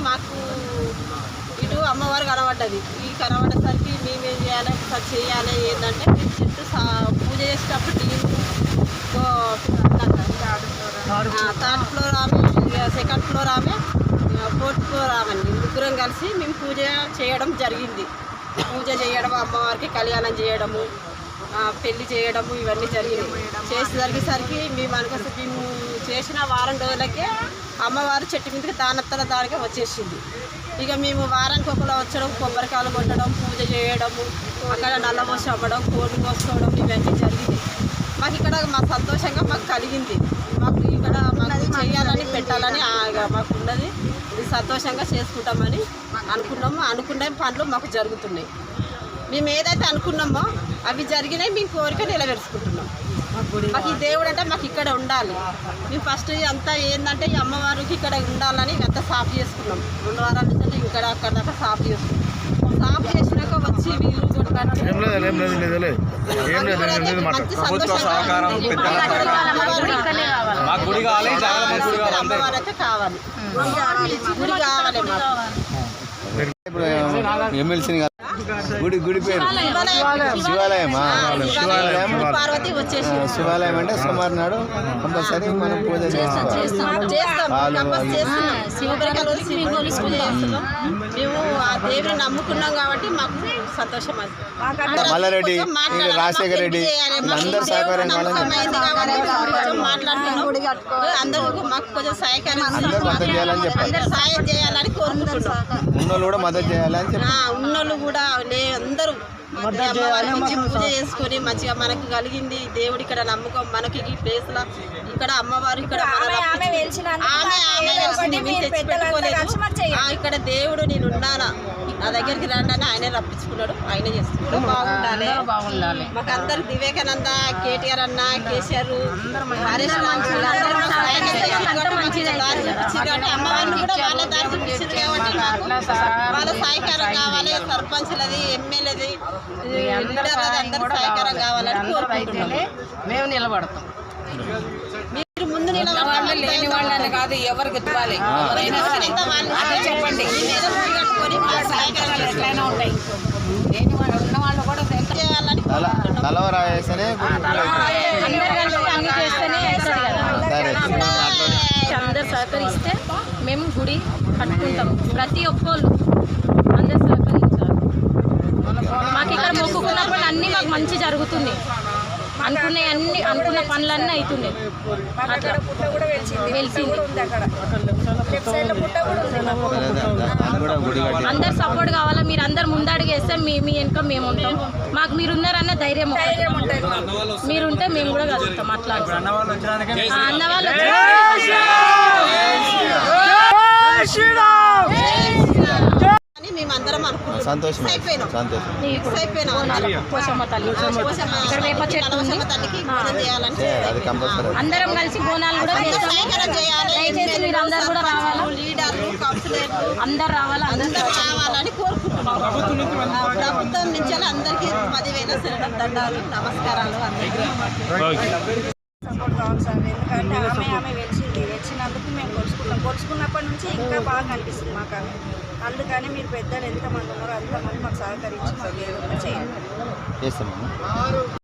మాకు ఇటు అమ్మవారు కనబడ్డది ఈ కనబడేసరికి మేమేం చేయాలి ఒకసారి చేయాలి ఏంటంటే మేము చెట్టు పూజ చేసేటప్పుడు నీళ్ళు థర్డ్ ఫ్లోర్ ఆమె సెకండ్ ఫ్లోర్ ఆమె ఫోర్త్ ఫ్లోర్ ఆమె ముగ్గురం కలిసి మేము పూజ చేయడం జరిగింది. పూజ చేయడం అమ్మవారికి కళ్యాణం చేయడము పెళ్ళి చేయడము ఇవన్నీ జరిగింది చేసి జరిగేసరికి మేము అనుకోసం మేము చేసిన వారం రోజులకే అమ్మవారు చెట్టు మీదకి దానత్తల దానిగా వచ్చేసింది. ఇక మేము వారానికి ఒకలా వచ్చడం కొబ్బరికాయలు కొట్టడం పూజ చేయడము అక్కడ నల్లబోసి అమ్మడం కోళ్ళు కోసుకోవడం ఇవన్నీ జరిగింది. మాకు ఇక్కడ మా సంతోషంగా మాకు కలిగింది. మాకు ఇక్కడ మాకు చేయాలని పెట్టాలని మాకు ఉన్నది. ఇది సంతోషంగా చేసుకుంటామని అనుకున్నాము. అనుకున్న పనులు మాకు జరుగుతున్నాయి. మేము ఏదైతే అనుకున్నామో అవి జరిగినాయి మేము కోరిక నెరవేర్చుకుంటున్నాం. మాకు ఈ దేవుడు అంటే మాకు ఇక్కడ ఉండాలి. మేము ఫస్ట్ అంతా ఏంటంటే ఈ అమ్మవారికి ఇక్కడ ఉండాలని అంతా సాఫ్ చేసుకున్నాం. రెండు వారాల నుంచి ఇక్కడ అక్కడ దాకా సాఫ్ చేసుకున్నాం. సాఫ్ చేసినాక వచ్చి వీళ్ళు మంచి సంతోషంగా మాకు గుడి కావాలి గుడి కావాలి అంతే. అమ్మవారు అయితే కావాలి గుడి కావాలి మాకు. ఇప్పుడు ఎమ్మెల్సీని గుడి గుడి పేరు. శివాలయమా? శివాలయం. పార్వతి వచ్చేసి ఆ, శివాలయం అంటే సుమారు నాడు కంపల్సరీ మనం పూజ మేము పూజ చేస్తున్నాం. మేము ఆ దేవుని నమ్ముకున్నాం కాబట్టి మాకు సంతోషం అది. మల్లారెడ్డి రాజశేఖర రెడ్డి దేవుడు సహకారం మాట్లాడుతున్నాం. అందరూ మాకు కొంచెం సహాయకారం అందరూ మద్దతు చేయాలని చెప్పాలి. అందరూ సాయం చేయాలని కోరుకుంటున్నాం ఉన్నోళ్ళు కూడా మద్దతు చేయాలని చెప్పి ఆ, ఉన్నోళ్ళు కూడా లే అందరూ అమ్మవారి నుంచి పూజ చేసుకొని మంచిగా మనకు కలిగింది దేవుడు ఇక్కడ నమ్మకం మనకి ఈ ప్లేస్లో ఇక్కడ అమ్మవారు ఇక్కడ ఇక్కడ దేవుడు నేను ఉన్నానా నా దగ్గరికి రండి అని ఆయనే రప్పించుకున్నాడు ఆయనే చేస్తున్నాడు బాగుండాలి బాగుండాలి మాకు అందరు వివేకానంద కేటీఆర్ అన్న కేసీఆర్ హరీష్ అమ్మవారిని కూడా వాళ్ళ దారి వాళ్ళ సహకారం కావాలి సర్పంచ్లది ఎమ్మెల్యేది అందరూ సహకారం కావాలని కోరుకుంటున్నాం మేము నిలబడతాం మీరు ముందు నిలబడాలి లేని వాళ్ళని కాదు ఎవరికి ఇవ్వాలి చెప్పండి ఎట్లయినా ఉంటాయి లేని వాళ్ళు ఉన్న వాళ్ళు కూడా అందరు సహకరిస్తే మేము గుడి కట్టుకుంటాం. ప్రతి ఒక్కళ్ళు అందరు సహకరించాలి. మాకు ఇక్కడ మొక్కుకున్నప్పుడు అన్ని మాకు మంచి జరుగుతుంది. అనుకునే అన్ని అనుకున్న పనులన్నీ అవుతున్నాయి. వెలిసింది అందరు సపోర్ట్ కావాలా? మీరు అందరు ముందడుగు వేస్తే మీ మీ వెనుక మేము ఉంటాం. మాకు మీరు ఉన్నారన్న ధైర్యం ఉంటుంది మీరుంటే మేము కూడా కలుగుతాం. అట్లా అన్న వాళ్ళు వచ్చినాకే ఆ అన్న వాళ్ళు అని మేము అందరం సంతోషం అందరం. అది కంపల్సరీ అందరం కలిసి బోనాలు కూడా చేస్తాము అందరు కూడా లీడర్లు కౌన్సిలర్లు అందరు అందరూ రావాలని కోరుకుంటున్నాం ప్రభుత్వం నుంచి అందరికీ పదివేల శరణం దండాలు నమస్కారాలు అందరికీ సపోర్ట్ కావాలి సార్ ఎందుకంటే ఆమె ఆమె వెలిసింది వెలిచినందుకు మేము కొలుచుకున్నాం కొలుచుకున్నప్పటి నుంచి ఇంకా బాగా కనిపిస్తుంది మాకు ఆమె. అందుకని మీరు పెద్దలు ఎంతమంది ఉన్నారో అంతమంది మాకు సహకరించి మాకు ఏదో ఒకటి చేయండి చేస్తామమ్మా